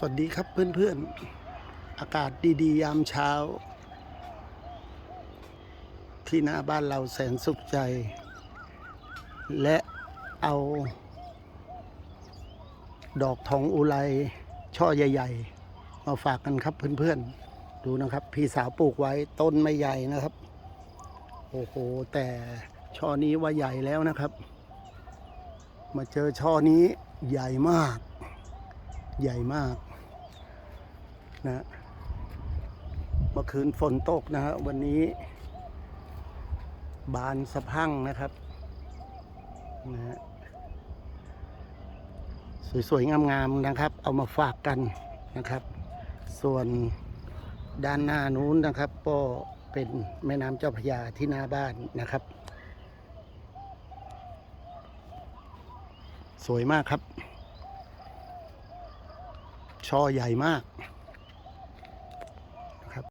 สวัสดีครับเพื่อนๆ อากาศดีๆ ยามเช้า ที่หน้าบ้านเราแสนสุขใจ และเอา ดอกทองอุไรช่อใหญ่ ๆ มาฝากกันครับเพื่อนๆ ดูนะครับ พี่สาวปลูกไว้ต้นไม่ใหญ่นะครับ โอ้โห แต่ช่อนี้ว่าใหญ่แล้วนะครับ มาเจอช่อนี้ใหญ่มากใหญ่มาก นะเมื่อคืนฝนตกนะฮะวันนี้ บานสะพังนะครับนะฮะสวยๆ งามๆนะครับ เอามาฝากกันนะครับ ส่วนด้านหน้านู้นนะครับ ก็เป็นแม่น้ำเจ้าพระยาที่หน้าบ้านนะครับ สวยมากครับ ช่อใหญ่มาก